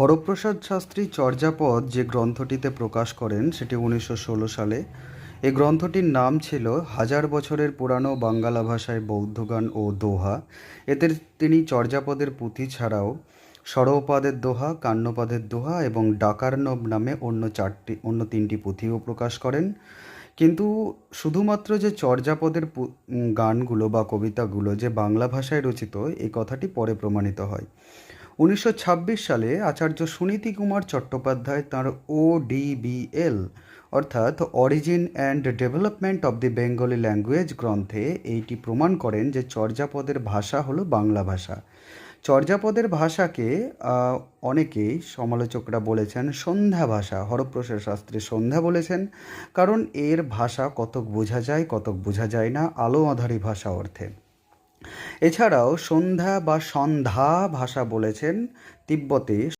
হরপ্রসাদ শাস্ত্রী চর্যাপদ যে গ্রন্থটিতে প্রকাশ করেন সেটি উনিশশো ষোলো সালে। এই গ্রন্থটির নাম ছিল হাজার বছরের পুরানো বাঙ্গালা ভাষায় বৌদ্ধগান ও দোহা। এতে তিনি চর্যাপদের পুঁথি ছাড়াও সরোপাদের দোহা, কান্নপাদের দোহা এবং ডাকার্ণব নামে অন্য চারটি, অন্য তিনটি পুঁথিও প্রকাশ করেন। কিন্তু শুধুমাত্র যে চর্যাপদের গানগুলো বা কবিতাগুলো যে বাংলা ভাষায় রচিত, এই কথাটি পরে প্রমাণিত হয়। উনিশশো ছাব্বিশ সালে আচার্য সুনীতি কুমার চট্টোপাধ্যায় তাঁর ও ডিবিএল অর্থাৎ origin and development of the Bengali language গ্রন্থে এইটি প্রমাণ করেন যে চর্যাপদের ভাষা হলো বাংলা ভাষা। চর্যাপদের ভাষাকে অনেকেই সমালোচকরা বলেছেন সন্ধ্যা ভাষা, হরপ্রসাদ শাস্ত্রী সন্ধ্যা বলেছেন, কারণ এর ভাষা কতক বোঝা যায়, কতক বোঝা যায় না, আলো আধারী ভাষা অর্থে। এছাড়াও সন্ধ্যা বা সন্ধ্যা ভাষা বলেছেন তিব্বতে